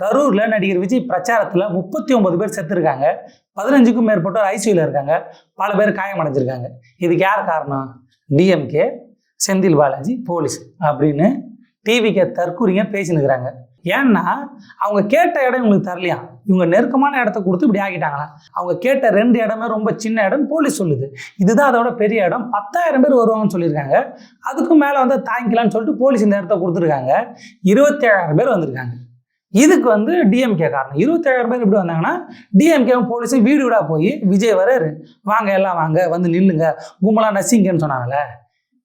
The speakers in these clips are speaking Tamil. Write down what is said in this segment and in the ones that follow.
கரூரில் நடிகர் விஜய் பிரச்சாரத்தில் முப்பத்தி ஒன்பது பேர் செத்துருக்காங்க. பதினஞ்சுக்கும் மேற்பட்டோர் ஐசியூவில் இருக்காங்க. பல பேர் காயமடைஞ்சிருக்காங்க. இதுக்கு யார் காரணம்? டிஎம்கே செந்தில் பாலாஜி போலீஸ் அப்படின்னு டிவிக்கு தற்கூறிங்க பேசினுக்கிறாங்க. ஏன்னா அவங்க கேட்ட இடம் இவங்களுக்கு தரலையா? இவங்க நெருக்கமான இடத்த கொடுத்து இப்படி ஆகிட்டாங்களா அவங்க கேட்ட ரெண்டு இடமே ரொம்ப சின்ன இடம் போலீஸ் சொல்லுது. இதுதான் அதோட பெரிய இடம். பத்தாயிரம் பேர் வருவாங்கன்னு சொல்லியிருக்காங்க. அதுக்கும் மேலே வந்து தாங்கிக்கலாம்னு சொல்லிட்டு போலீஸ் இந்த இடத்த கொடுத்துருக்காங்க. இருபத்தேழாயிரம் பேர் வந்திருக்காங்க. இதுக்கு வந்து டிஎம்கே காரணம். இருபத்தேழாயிரம் பேர் எப்படி வந்தாங்கன்னா டிஎம்கேவும் போலீஸும் வீடு வீடாக போய் விஜய் வராரு வாங்க எல்லாம் வாங்க வந்து நில்லுங்க. கும்பலாக நசிங்கன்னு சொன்னாங்கல்ல.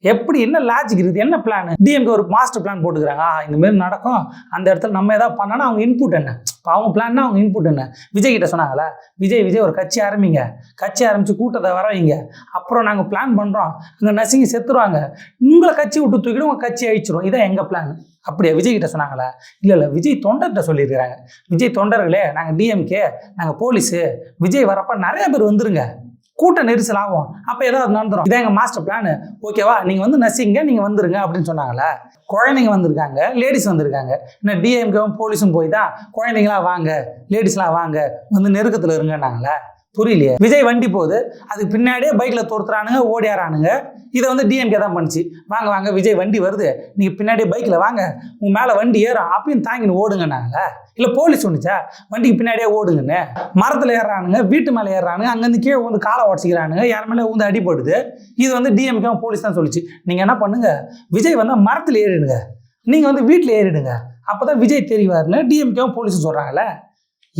எப்படி என்ன லாஜிக் இருக்குது? என்ன பிளான் டிஎம்கே ஒரு மாஸ்டர் பிளான் போட்டுக்கிறாங்க. ஆ, இந்த மாதிரி நடக்கும். அந்த இடத்துல நம்ம ஏதாவது பண்ணனா அவங்க இன்புட் என்ன? இப்போ அவங்க பிளான்னா அவங்க இன்புட் என்ன? விஜய் கிட்ட சொன்னாங்களே விஜய் விஜய் ஒரு கட்சி ஆரம்பிங்க. கட்சி ஆரம்பிச்சு கூட்டத்தை வரவீங்க அப்புறம் நாங்கள் பிளான் பண்ணுறோம் அங்கே நசிங்கி செத்துருவாங்க. உங்களை கட்சி விட்டு தூக்கிட்டு உங்கள் கட்சி அழிச்சிரும். இதான் எங்கள் பிளான் அப்படியா? விஜய்கிட்ட சொன்னாங்களா? இல்லை இல்லை விஜய் தொண்டர்கிட்ட சொல்லியிருக்கிறாங்க. விஜய் தொண்டர்களே நாங்கள் டிஎம்கே நாங்கள் போலீஸு விஜய் வரப்ப நிறைய பேர் வந்துருங்க. கூட்ட நெரிசல் ஆகும். அப்போ ஏதாவது நடந்துடும் இதான் எங்கள் மாஸ்டர் பிளான் ஓகேவா நீங்கள் வந்து நசிங்க நீங்கள் வந்துருங்க அப்படின்னு சொன்னாங்களே? குழந்தைங்க வந்திருக்காங்க லேடிஸ் வந்திருக்காங்க. இன்னும் டிஎம்கேவும் போலீஸும் போய் தான் குழந்தைங்களாம் வாங்க லேடிஸ்லாம் வாங்க வந்து நெருக்கத்தில் இருங்கன்னாங்களே? புரியலையே. விஜய் வண்டி போகுது. அதுக்கு பின்னாடியே பைக்கில் துரத்துறானுங்க ஓடியாரானுங்க. இதை வந்து டிஎம்கே தான் பண்ணுச்சு. வாங்க வாங்க விஜய் வண்டி வருது. நீங்கள் பின்னாடியே பைக்கில் வாங்க. உங்கள் மேலே வண்டி ஏறும். அப்பயும் தாங்கின்னு ஓடுங்கன்னாங்களே இல்லை போலீஸ் ஒன்றுச்சா வண்டிக்கு பின்னாடியே ஓடுங்கன்னு. மரத்தில் ஏறுறானுங்க வீட்டு மேலே ஏறுறானுங்க. அங்கேருந்து கீழே வந்து காலை உடச்சிக்கிறானுங்க. யார் மேலே வந்து அடிபடுது இது வந்து டிஎம்கே போலீஸ் தான் சொல்லிச்சு. நீங்கள் என்ன பண்ணுங்க? விஜய் வந்து மரத்தில் ஏறிடுங்க. நீங்கள் வந்து வீட்டில் ஏறிடுங்க. அப்போ தான் விஜய் தெரிவார்னு டிஎம்கேவும் போலீஸும் சொல்கிறாங்களே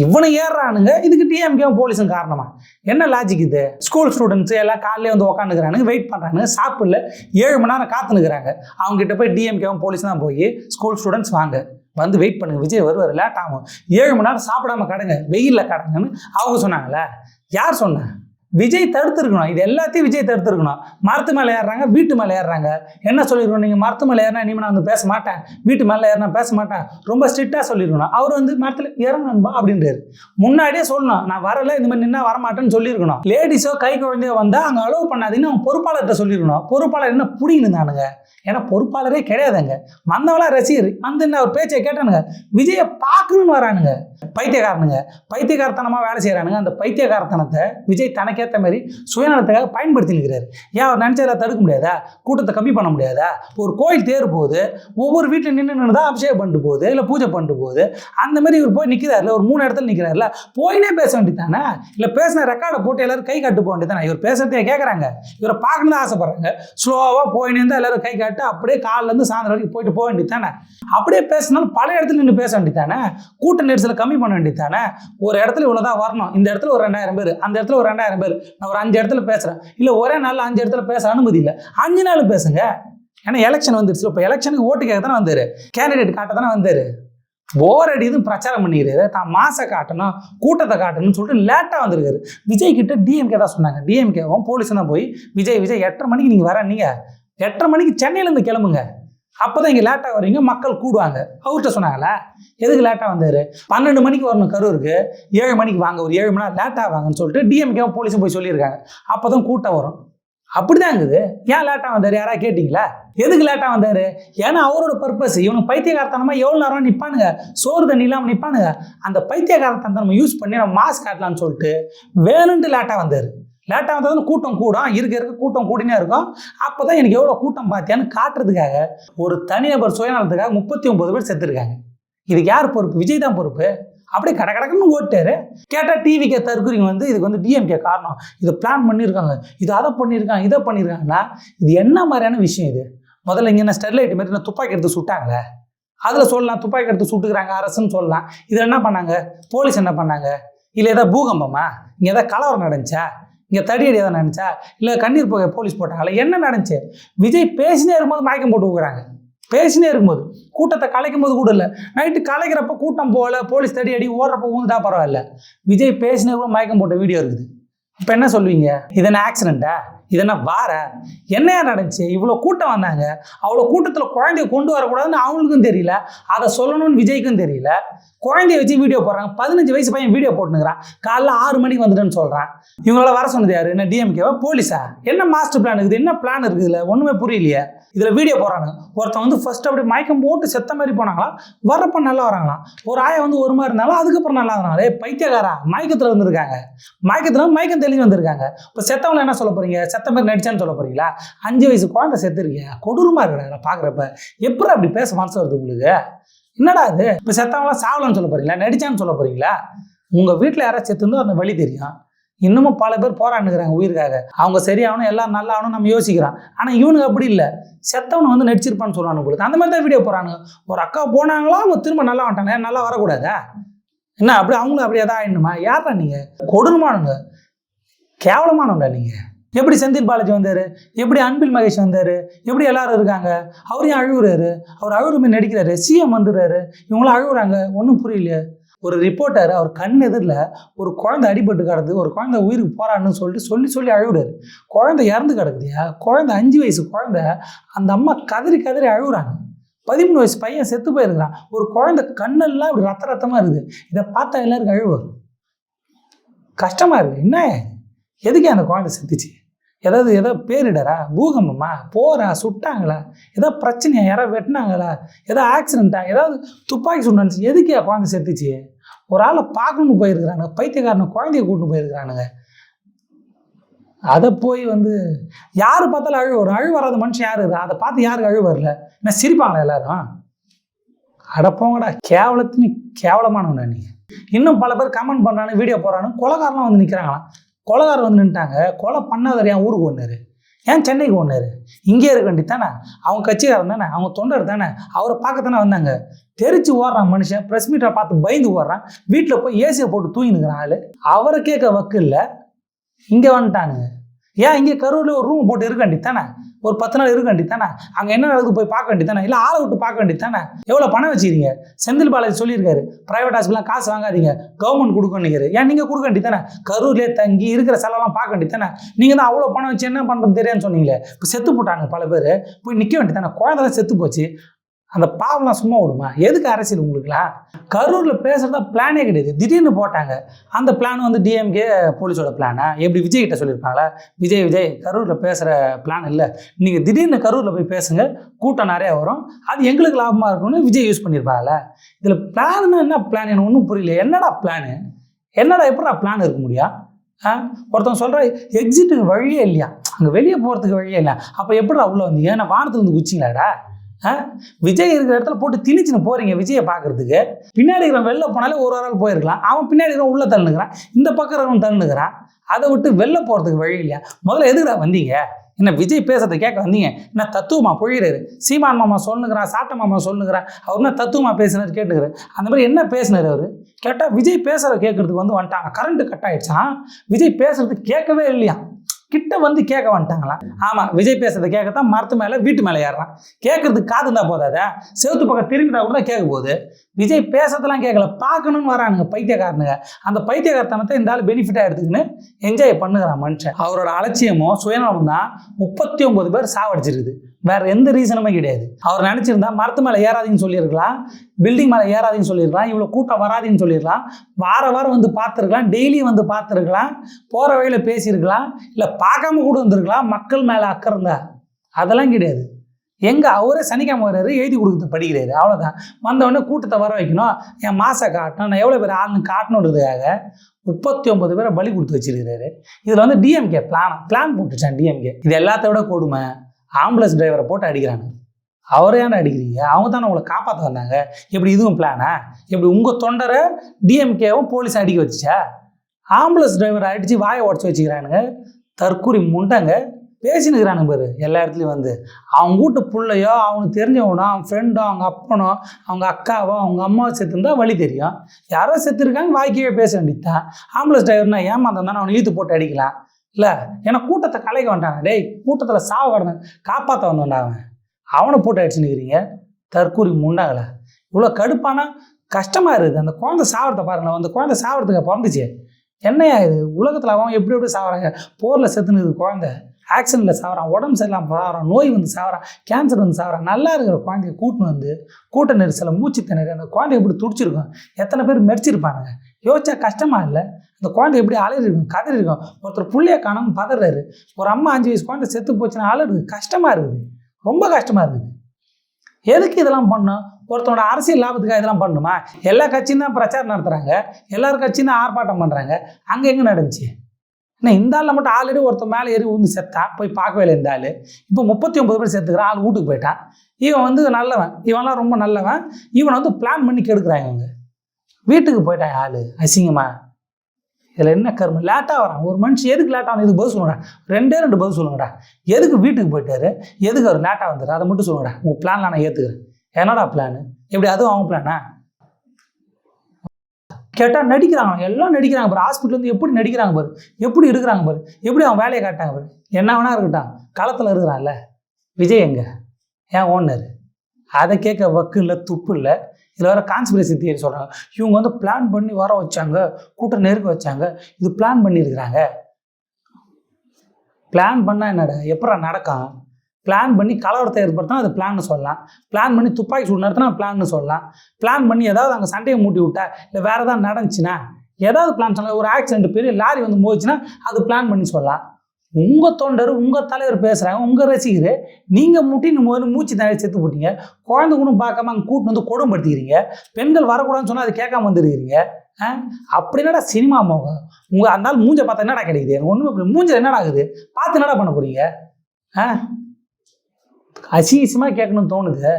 இவனை ஏறுறானுங்க இதுக்கு டிஎம்கேவும் போலீஸும் காரணமா? என்ன லாஜிக் இது? ஸ்கூல் ஸ்டூடெண்ட்ஸ் எல்லாம் காலையிலே வந்து உக்காந்துக்கிறானுங்க வெயிட் பண்ணுறானுங்க சாப்பிடல ஏழு மணி நேரம் காத்துனுக்குறாங்க அவங்க கிட்ட போய் டிஎம்கேவும் போலீஸ் தான் போய் ஸ்கூல் ஸ்டூடெண்ட்ஸ் வாங்க. வந்து வெயிட் பண்ணுங்க விஜய் வருவார் லேட் ஆகும். ஏழு மணி நேரம் சாப்பிடாம கடங்க வெயிலில் கடங்கன்னு அவங்க சொன்னாங்களே? யார் சொன்னா? விஜய் தடுத்துருக்கணும். இது எல்லாத்தையும் விஜய் தடுத்துருக்கணும். மரத்து மேலே ஏறுறாங்க வீட்டு மேலே ஏறுறாங்க. என்ன சொல்லிருக்கணும்? நீங்கள் மரத்து மேலே ஏறினா இனிமேல் நான் வந்து பேச மாட்டேன். வீட்டு மேலே ஏறினா பேச மாட்டேன். ரொம்ப ஸ்ட்ரிக்டாக சொல்லியிருக்கணும் அவர் வந்து மரத்தில் இறங்கணும்பா அப்படின்றாரு. முன்னாடியே சொல்லணும். நான் வரல இந்த மாதிரி நின்னா வரமாட்டேன்னு சொல்லியிருக்கணும் லேடிஸோ கை குழந்தையோ வந்தால் அங்கே அலோவ் பண்ணாதீங்கன்னு அவங்க பொறுப்பாளர்கிட்ட சொல்லியிருக்கணும் பொறுப்பாளர் என்ன பிடிங்கிருந்தானுங்க ஏன்னா பொறுப்பாளரே கிடையாதுங்க. வந்தவளா ரசிகர். வந்து என்ன அவர் பேச்சை கேட்டானுங்க. விஜயை பார்க்கணும்னு வரானுங்க. பைத்தியக்காரனுங்க. பைத்தியக்காரத்தனமாக வேலை செய்கிறானுங்க அந்த பைத்தியக்காரத்தனத்தை விஜய் தனக்கே ஏற்ற மாதிரி சுயநலத்துக்காக பயன்படுத்தி நிற்கிறார் ஏன் அவர் நினச்சதில் தடுக்க முடியாதா? கூட்டத்தை கம்மி பண்ண முடியாதா? ஒரு கோயில் தேர் போகுது ஒவ்வொரு வீட்டில் நின்று நின்று தான் அபிஷேகம் பண்ணிட்டு போகுது இல்லை பூஜை பண்ணிட்டு போகுது. அந்த மாதிரி இவர் போய் நிற்கிறாருல ஒரு மூணு இடத்துல நிற்கிறாருல போயினே பேச வேண்டியதானே இல்லை பேசின ரெக்கார்டை போட்டு எல்லாரும் கை காட்டு போக வேண்டியதானே இவர் பேசுறதே கேட்குறாங்க இவரை பார்க்கணும் ஆசைப்படுறாங்க. ஸ்லோவாக போயினே இருந்தால் எல்லாரும் கை காட்டு அப்படியே காலிலேருந்து சாயந்தரம் வரைக்கும் போயிட்டு போக வேண்டியதானே அப்படியே பேசினாலும் பல இடத்துல நின்று பேச வேண்டியதானே கூட்ட நெரிசலை கம்மி பண்ண வேண்டியதானே ஒரு இடத்துல இவ்வளோ தான் வரணும். இந்த இடத்துல ஒரு ரெண்டாயிரம் பேர் அந்த இடத்துல ஒரு ரெண்டாயிரம் பேர். நான் ஒரு அஞ்சு இடத்துல பேசுகிறேன் இல்லை ஒரே நாளில் அஞ்சு இடத்துல பேச அனுமதி இல்லை. அஞ்சு நாள் பேசுங்க. ஏன்னா எலெக்ஷன் வந்துருச்சு. இப்போ எலெக்ஷனுக்கு ஓட்டு கேட்க தானே வந்தார். கேண்டிடேட் காட்ட தானே வந்தார். போர் அடிதும் பிரச்சாரம் பண்ணிக்கிறாரு. தான் மாசை காட்டணும் கூட்டத்தை காட்டணும்னு சொல்லிட்டு லேட்டாக வந்திருக்காரு. விஜய் கிட்ட டிஎம்கே தான் சொன்னாங்க. டிஎம்கேவும் போலீஸும் தான் போய் விஜய் விஜய் எட்டரை மணிக்கு நீங்கள் வர நீங்கள் எட்டரை மணிக்கு சென்னையிலேருந்து கிளம்புங்க. அப்போ தான் இங்கே லேட்டாக வரீங்க மக்கள் கூடுவாங்க. அவர்கிட்ட சொன்னாங்களா எதுக்கு லேட்டாக வந்தார்? பன்னெண்டு மணிக்கு வரணும் கரூருக்கு ஏழு மணிக்கு வாங்க ஒரு ஏழு மணி நேரம் லேட்டாக வாங்கன்னு சொல்லிட்டு டிஎம்கே போலீஸும் போய் சொல்லியிருக்காங்க. அப்போ தான் கூட்டம் வரும். அப்படிதான் இருக்குது. ஏன் லேட்டாக வந்தார்? யாராவது கேட்டிங்களா? எதுக்கு லேட்டாக வந்தார்? ஏன்னா அவரோட பர்பஸ் இவனுக்கு பைத்தியகாரத்தனமாக எவ்வளோ நேரம் நிற்பானுங்க சோறு தண்ணி இல்லாமல் நிற்பானுங்க அந்த பைத்தியகாரத்தனத்தை நம்ம யூஸ் பண்ணி நம்ம மாஸ்க் காட்டலாம்னு சொல்லிட்டு வேணுன்ட்டு லேட்டாக வந்தார். லேட்டாக வந்தால் கூட்டம் கூடும். இருக்க இருக்க கூட்டம் கூடினே இருக்கும். அப்போ தான் எனக்கு எவ்வளோ கூட்டம் பார்த்தியான்னு காட்டுறதுக்காக ஒரு தனிநபர் சுயநலத்துக்காக முப்பத்தி ஒன்பது பேர் செத்துருக்காங்க. இதுக்கு யார் பொறுப்பு? விஜய் தான் பொறுப்பு. அப்படியே கடை கடக்குன்னு ஓட்டாரு கேட்டால் டிவிக்கே தற்கொலைங்க வந்து இதுக்கு வந்து டிஎம்கே காரணம். இதை பிளான் பண்ணியிருக்காங்க இது அதை பண்ணியிருக்காங்க இதை பண்ணியிருக்காங்கன்னா இது என்ன மாதிரியான விஷயம் இது? முதல்ல இங்கே என்ன ஸ்டெர்லைட் மாதிரி என்ன துப்பாக்கி எடுத்து சுட்டாங்களே அதில் சொல்லலாம் துப்பாக்கி எடுத்து சுட்டுக்கிறாங்க அரசுன்னு சொல்லலாம். இதில் என்ன பண்ணாங்க? போலீஸ் என்ன பண்ணாங்க? இல்லை ஏதாவது பூகம்பமா? இங்கே ஏதாவது கலவரம் நடந்துச்சா? இங்கே தடியடி தான் நினச்சா இல்லை கண்ணீர் புகை போலீஸ் போட்டாங்களா? என்ன நடந்துச்சு? விஜய் பேசினே இருக்கும்போது மயக்கம் போட்டு வைக்கிறாங்க பேசினே இருக்கும்போது. கூட்டத்தை கலைக்கும் போது கூட இல்லை. நைட்டு கலைக்கிறப்ப கூட்டம் போகல. போலீஸ் தடி அடி ஓடுறப்ப ஊந்துட்டா பரவாயில்ல. விஜய் பேசினே கூட மயக்கம் போட்ட வீடியோ இருக்குது. இப்போ என்ன சொல்லுவீங்க? இது என்ன ஆக்சிடெண்ட்டா இது என்ன வார? என்ன நடந்துச்சு? இவ்வளோ கூட்டம் வந்தாங்க. அவ்வளோ கூட்டத்தில் குழந்தைய கொண்டு வரக்கூடாதுன்னு அவங்களுக்கும் தெரியல. அதை சொல்லணும்னு விஜய்க்கும் தெரியல. குழந்தைய வச்சு வீடியோ போடுறாங்க. பதினஞ்சு வயசு பையன் வீடியோ போட்டுனுக்குறான். காலைல ஆறு மணிக்கு வந்துட்டேன்னு சொல்கிறான் இவங்களால வர சொன்னது யாரு? என்ன டிஎம்கேவா போலீஸா? என்ன மாஸ்டர் பிளான் இருக்குது? என்ன பிளான் இருக்குது இதில்? ஒன்றுமே புரியலையே. இதில் வீடியோ போடுறாங்க. ஒருத்தன் வந்து ஃபர்ஸ்ட் அப்படியே மயக்கம் போட்டு செத்த மாதிரி போனாங்களாம் வரப்ப நல்லா வராங்களாம். ஒரு ஆயை வந்து ஒரு மாதிரி இருந்தாலும் அதுக்கப்புறம் நல்லா இருந்தாங்களே பைத்தியக்காரா? மயக்கத்தில் வந்திருக்காங்க. மயக்கத்தில் மயக்கம் தெளிஞ்சு வந்திருக்காங்க. இப்போ செத்தவங்களை என்ன சொல்ல போறீங்க? செத்த மாதிரி நடிச்சான்னு சொல்ல போறீங்களா? அஞ்சு வயசு குழந்தை செத்துருக்கீங்க கொடூரமா இருக்கிறாங்க பார்க்குறப்ப எப்படி அப்படி பேச மனசு வருது உங்களுக்கு? என்னடா இது? இப்போ செத்தவங்களாம் சாவலன்னு சொல்ல போறீங்களா? நடிச்சான்னு சொல்ல போறீங்களா? உங்க வீட்டில் யாராவது செத்துருந்தோ அந்த வழி தெரியும். இன்னமும் பல பேர் போராண்டுக்கிறாங்க உயிருக்காக. அவங்க சரியாகணும் எல்லாம் நல்லா ஆகணும் நம்ம யோசிக்கிறோம். ஆனால் இவனுக்கு அப்படி இல்லை. செத்தவனை வந்து நடிச்சிருப்பான்னு சொல்லுவானு உங்களுக்கு. அந்த மாதிரி தான் வீடியோ போகிறாங்க ஒரு அக்கா போனாங்களா அவங்க திரும்ப நல்லா வந்துட்டாங்க நல்லா வரக்கூடாதா? என்ன அப்படி அவங்களும் அப்படி எதாவது ஆயிடணுமா? யாரா நீங்கள் கொடூரமானுங்க கேவலமானவங்க நீங்கள் எப்படி செந்தில் பாலாஜி வந்தார்? எப்படி அன்பில் மகேஷ் வந்தார்? எப்படி எல்லாரும் இருக்காங்க? அவர் ஏன் அழுகுறாரு? அவர் அழுகுற நடிக்கிறாரு. சிஎம் வந்துடுறாரு. இவங்களாம் அழுகுறாங்க. ஒன்றும் புரியலையே. ஒரு ரிப்போர்ட்டர் அவர் கண் எதிரில் ஒரு குழந்தை அடிபட்டு கிடந்து ஒரு குழந்தை உயிருக்கு போறான்னு சொல்லிட்டு சொல்லி சொல்லி அழுகுறாரு. குழந்தை இறந்து கிடக்குதுயா? குழந்தை அஞ்சு வயசு குழந்தை. அந்த அம்மா கதறி கதறி அழுகுறாங்க. பதிமூணு வயசு பையன் செத்து போயிருக்கிறான். ஒரு குழந்தை கண்ணெல்லாம் இப்படி ரத்த ரத்தமாக இருக்குது. இதை பார்த்தா எல்லாருக்கும் அழுவு கஷ்டமாக இருக்குது என்ன? எதுக்கு அந்த குழந்தை செத்துச்சு? ஏதாவது ஏதோ பேரிடரா? பூகம்பமா? போரா? சுட்டாங்களா? ஏதோ பிரச்சனையா? யாராவது வெட்டினாங்களா? ஏதோ ஆக்சிடென்ட்டா ஏதாவது துப்பாக்கி சுட்டு எதுக்கு குழந்தை செத்துச்சு? ஒரு ஆளை பார்க்கணும்னு போயிருக்கிறானுங்க பைத்தியக்காரனை குழந்தைய கூட்டின்னு போயிருக்கிறானுங்க. அதை போய் வந்து யார் பார்த்தாலும் அழுவு வரும். அழுவு வராத மனுஷன் யார்? இருக்கா அதை பார்த்து யாருக்கு அழுவு வரல? என்ன சிரிப்பாங்களா எல்லாரும்? அடப்போங்கடா கேவலத்துன்னு கேவலமானவனா நீ? இன்னும் பல பேர் கமெண்ட் பண்ணுறானு வீடியோ போடுறானு கொலகாரெலாம் வந்து நிற்கிறாங்களாம் கொலகாரர் வந்து நின்ட்டாங்க கொலை பண்ணாதவர் ஏன் ஊருக்கு ஒன்றாரு ஏன் சென்னைக்கு ஒன்றாரு இங்கே இருக்க வேண்டி தானே? அவங்க கட்சிக்காரன் தானே? அவங்க தொண்டர் தானே? அவரை பார்க்க தானே வந்தாங்க. தெரிச்சு ஓடுறான் மனுஷன். ப்ரெஸ் மீட்டரை பார்த்து பயந்து ஓடுறான். வீட்டில் போய் ஏசியை போட்டு தூங்கினுக்கிறான் ஆள். அவரை கேட்க வக்கு இல்லை. இங்கே வந்துட்டானுங்க. ஏன் இங்கே கரூரில் ஒரு ரூம் போட்டு இருக்க வேண்டி தானே? ஒரு பத்து நாள் இருக்க வேண்டி தானே? அங்கே என்ன நடக்குது போய் பார்க்க வேண்டியது தானே? இல்லை ஆளை விட்டு பார்க்க வேண்டியது தானே? எவ்வளோ பணம் வச்சுக்கிறீங்க செந்தில் பாலாஜி சொல்லியிருக்காரு ப்ரைவேட் ஹாஸ்பிட்டலாம் காசு வாங்காதீங்க கவர்மெண்ட் கொடுக்கணுங்கிறாரு ஏன் நீங்கள் கொடுக்க வேண்டியது தானே? கரூர்லேயே தங்கி இருக்கிற செலவெல்லாம் பார்க்க வேண்டியது தானே? நீங்கள் தான் அவ்வளோ பணம் வச்சு என்ன பண்ணுறது தெரியாதுன்னு சொன்னீங்களே? இப்போ செத்து போட்டாங்க பல பேர். போய் நிற்க வேண்டியது தானே? குழந்தைலாம் செத்து போச்சு. அந்த பாவம்லாம் சும்மா விடுமா? எதுக்கு அரசியல் உங்களுக்குலாம் கரூரில் பேசுகிறதா பிளானே கிடையாது. திடீர்னு போட்டாங்க. அந்த பிளான் வந்து டிஎம்கே போலீஸோட பிளானா எப்படி விஜய் கிட்ட சொல்லியிருப்பாங்களா? விஜய் விஜய் கரூரில் பேசுகிற பிளான் இல்லை. நீங்கள் திடீர்னு கரூரில் போய் பேசுங்க. கூட்டம் நிறையா வரும். அது எங்களுக்கு லாபமாக இருக்கும்னு விஜய் யூஸ் பண்ணியிருப்பாங்கல்ல. இதில் பிளான்னா என்ன பிளான் எனக்கு ஒன்றும் புரியல. என்னடா பிளானு என்னடா எப்படா பிளான் இருக்க முடியும் ஆ? ஒருத்தன் சொல்கிற எக்ஸிட்டுக்கு வழியே இல்லையா? அங்கே வெளியே போகிறதுக்கு வழியே இல்லை அப்போ எப்படா உள்ளே வந்தீங்க? நான் வானத்துல இருந்து குச்சிங்களாடா? விஜய் இருக்கிற இடத்துல போட்டு திணிச்சுன்னு போகிறீங்க விஜயை பார்க்கறதுக்கு. பின்னாடி இருக்கிற வெளில போனாலே ஒரு ஒரு ஆள் போயிருக்கலாம். அவன் பின்னாடி இருக்கிற உள்ளே தள்ளுனுக்கிறான் இந்த பக்கம் இருக்கிறவன் தள்ளுனுக்கிறான் அதை விட்டு வெளில போகிறதுக்கு வழி இல்லையா? முதல்ல எதுக்குடா வந்தீங்க? என்ன விஜய் பேசுறதை கேட்க வந்தீங்க? என்ன தத்துவமா பொழிகிறாரு சீமான் மாமா சொல்லுங்கிறான் சாட்ட மாமா சொல்லுங்கிறான் அவர் என்ன தத்துவமா பேசினார் கேட்டுக்கிறாரு. அந்த மாதிரி என்ன பேசினார் அவர்? கேட்டால் விஜய் பேசுகிறத கேட்கறதுக்கு வந்து வந்துட்டாங்க. கரண்ட்டு கட் ஆயிடுச்சான் விஜய் பேசுறது கேட்கவே இல்லையா கிட்ட வந்து கேட்க வந்துட்டாங்களாம் ஆமாம் விஜய் பேசுறதை கேட்கத்தான் மரத்து மேலே வீட்டு மேலே ஏறுறான். கேட்கறதுக்கு காது இருந்தால் போதாத? செவுத்து பக்கம் திரும்பிட்டா கூட கேட்க போகுது. விஜய் பேசுறதெல்லாம் கேட்கல பார்க்கணும்னு வரானுங்க பைத்தியக்காரனுங்க. அந்த பைத்தியக்காரத்தனத்தை இந்த ஆள் பெனிஃபிட்டாக எடுத்துக்கின்னு என்ஜாய் பண்ணுகிறான் மனுஷன். அவரோட அலட்சியமும் சுயநலமும் தான் முப்பத்தி ஒன்பது பேர் சாவடிச்சிருக்குது. வேற எந்த ரீசனுமே கிடையாது. அவர் நினச்சிருந்தா மரத்து மேலே ஏறாதீங்கன்னு சொல்லியிருக்கலாம் பில்டிங் மேலே ஏறாதீங்கன்னு சொல்லியிருக்கலாம் இவ்வளோ கூட்டம் வராதுன்னு சொல்லியிருக்கலாம் வார வாரம் வந்து பார்த்துருக்கலாம் டெய்லி வந்து பார்த்துருக்கலாம் போகிற வழியில் பேசியிருக்கலாம் இல்லை பார்க்காம கூட வந்திருக்கலாம் மக்கள் மேலே அக்கறை இருந்தா அதெல்லாம் கிடையாது. எங்கே அவரே சனிக்கிழமை வர்றாரு எழுதி கொடுக்குறது படிக்கிறாரு அவ்வளோதான் வந்தவொடனே கூட்டத்தை வர வைக்கணும் என் மாசை காட்டணும் நான் எவ்வளோ பேர் ஆளுன்னு காட்டணுன்றதுக்காக முப்பத்தி ஒன்பது பேரை பலி கொடுத்து வச்சிருக்கிறாரு. இதில் வந்து டிஎம்கே பிளான் பிளான் போட்டுச்சான் டிஎம்கே இது எல்லாத்த விட கொடுமை. ஆம்புலன்ஸ் டிரைவரை போட்டு அடிக்கிறாங்க. அவரே ஏன்டா அடிக்கிறீங்க? அவங்க தானே உங்களை காப்பாற்ற வந்தாங்க. எப்படி இதுவும் பிளானா எப்படி உங்கள் தொண்டரை டிஎம்கேவும் போலீஸ் அடிக்க வச்சுச்சா? ஆம்புலன்ஸ் டிரைவரை அடித்து வாயை உடச்சி வச்சுக்கிறானுங்க. தற்கூரி முண்டங்க பேசினுக்கிறானுங்க பாரு எல்லா இடத்துலையும் வந்து. அவங்க வீட்டு பிள்ளையோ அவனுக்கு தெரிஞ்சவனோ அவன் ஃப்ரெண்டோ அவங்க அப்பனோ அவங்க அக்காவோ அவங்க அம்மாவோ செத்துருந்தா வழி தெரியும். யாரோ செத்துருக்காங்க வாய்க்கவே பேச வேண்டியதுதான். ஆம்புலன்ஸ் டிரைவர்னா ஏமாந்தான் அவனை இழுத்து போட்டு அடிக்கலாம். இல்லை ஏன்னா கூட்டத்தை கலைக்க வந்துட்டாங்க டேய் கூட்டத்தில் சாவ கடந்தேன் காப்பாற்ற வந்தோண்டா அவன். அவனை போட்டு அடிச்சுன்னுக்கிறீங்க தற்கூரி முன்னாகல இவ்வளோ கடுப்பானா? கஷ்டமாக இருக்குது. அந்த குழந்தை சாவரத்தை பாருங்களேன். அந்த குழந்தை சாவரத்துக்கு பிறந்துச்சு என்னையா இது? உலகத்தில் அவன் எப்படி எப்படி சாவறாங்க? போரில் செத்துனுது குழந்தை. ஆக்சிடெண்ட்டில் சாவறான். உடம்பு சரியில்லாமல் சாவறான் நோய் வந்து சாவறான். கேன்சர் வந்து சாவறான். நல்லா இருக்கிற குழந்தைய கூட்டின்னு வந்து கூட்ட நெரிசலை மூச்சு திணறி அந்த குழந்தை எப்படி துடிச்சிருக்கும். எத்தனை பேர் மெரிச்சிருப்பானுங்க. யோசிச்சா கஷ்டமாக இல்லை? அந்த குழந்தை எப்படி அலறி இருக்கும் கதறி இருக்கும் ஒருத்தர் பிள்ளைய காணாம பதறாரு. ஒரு அம்மா அஞ்சு வயசு குழந்தை செத்து போச்சுன்னா அலறுது கஷ்டமாக இருக்குது. ரொம்ப கஷ்டமாக இருக்குது. எதுக்கு இதெல்லாம் பண்ணணும்? ஒருத்தனோட அரசியல் லாபத்துக்காக இதெல்லாம் பண்ணணுமா? எல்லா கட்சியும் தான் பிரச்சாரம் நடத்துகிறாங்க எல்லார் கட்சியும் தான் ஆர்ப்பாட்டம் பண்ணுறாங்க அங்கே எங்கே நடந்துச்சு? என்ன இந்த ஆளில் மட்டும் ஆல்ரெடி ஒருத்தன் மேலே ஏறி ஊந்து செத்தான் போய் பார்க்கவே இல்லை இந்த ஆள். இப்போ முப்பத்தி ஒன்பது பேர் செத்துக்கிறான் ஆள் வீட்டுக்கு போயிட்டான். இவன் வந்து நல்லவன். இவன்லாம் ரொம்ப நல்லவன். இவனை வந்து பிளான் பண்ணி கெடுக்குறாங்க இவங்க. வீட்டுக்கு போயிட்டான் ஆள் அசிங்கமாக இதில் என்ன கரும? லேட்டாக வரான். ஒரு மனுஷன் எதுக்கு லேட்டாக வந்து இதுக்கு பதில் சொல்லுங்கடா. ரெண்டே ரெண்டு பதில் சொல்லுங்கடா. எதுக்கு வீட்டுக்கு போயிட்டாரு? எதுக்கு அவர் லேட்டாக வந்துரு? அதை மட்டும் சொல்லுங்கடா. உங்கள் பிளான்லாம் நான் ஏற்றுக்கிறேன் என்னடா பிளான் எப்படி அதுவும் அவங்க பிளானா கேட்டால் நடிக்கிறாங்க. எல்லாம் நடிக்கிறாங்க பாரு. ஹாஸ்பிட்டலேருந்து எப்படி நடிக்கிறாங்க பாரு. எப்படி இருக்கிறாங்க பாரு. எப்படி அவன் வேலையை காட்டாங்க பாரு. என்ன வேணா இருக்கட்டும். களத்தில் இருக்கிறான்ல. விஜய் எங்க? ஏன் ஓனர் அதை கேட்க வக்கு இல்லை துப்பு இல்லை. இதில் வேறு கான்ஸ்பிரசி தியரி சொல்கிறாங்க இவங்க வந்து பிளான் பண்ணி வர வச்சாங்க கூட்டம் நெருக்க வச்சாங்க இது பிளான் பண்ணியிருக்கிறாங்க பிளான் பண்ணால் என்னடா எப்படா நடக்கும்? பிளான் பண்ணி கலவரத்தை ஏற்படுத்தினா அது பிளான்னு சொல்லலாம். பிளான் பண்ணி துப்பாக்கி சூடு நடத்தினா பிளான்னு சொல்லலாம். பிளான் பண்ணி ஏதாவது அங்கே சண்டையை மூட்டி விட்டா இல்லை வேறு ஏதாவது நடந்துச்சுன்னா ஏதாவது பிளான் சொல்லலாம் ஒரு ஆக்சிடென்ட் பெரிய லாரி வந்து மோதிச்சுன்னா அது பிளான் பண்ணி சொல்லலாம். உங்கள் தொண்டர் உங்கள் தலைவர் பேசுகிறாங்க உங்கள் ரசிகர் நீங்கள் முட்டின்னு முதல்ல மூச்சு நிறைய செத்து போட்டீங்க குழந்தை கூட பார்க்காம அங்கே கூட்டு வந்து கொடும்படுத்திக்கிறீங்க பெண்கள் வரக்கூடாதுன்னு சொன்னால் அது கேட்காம வந்துருக்கிறீங்க ஆ? அப்படி என்னடா சினிமா மோகம்? உங்கள் அந்த நாள் மூஞ்சை பார்த்தா என்னடா கிடைக்குது? எனக்கு மூஞ்சை என்னடா ஆகுது? பார்த்து என்னடா பண்ண போகிறீங்க ஆ? அசிங்கசியமாக கேட்கணும்னு தோணுது.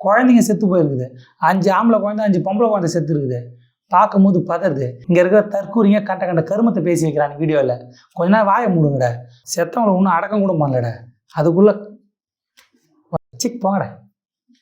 குழந்தைங்க செத்து போயிருக்குது. அஞ்சு ஆம்பளை குழந்தை அஞ்சு பொம்பளை குழந்தை செத்து இருக்குது பார்க்கும்போது பதறுது. இங்கே இருக்கிற தற்கூரிங்க கண்ட கண்ட கருமத்தை பேசி வைக்கிறாங்க வீடியோவில் கொஞ்ச நேரம் வாயை மூடுங்கட. செத்தவங்களை ஒன்றும் அடக்கம் கூட பண்ணலடா. அதுக்குள்ளே சிக் போங்கடா.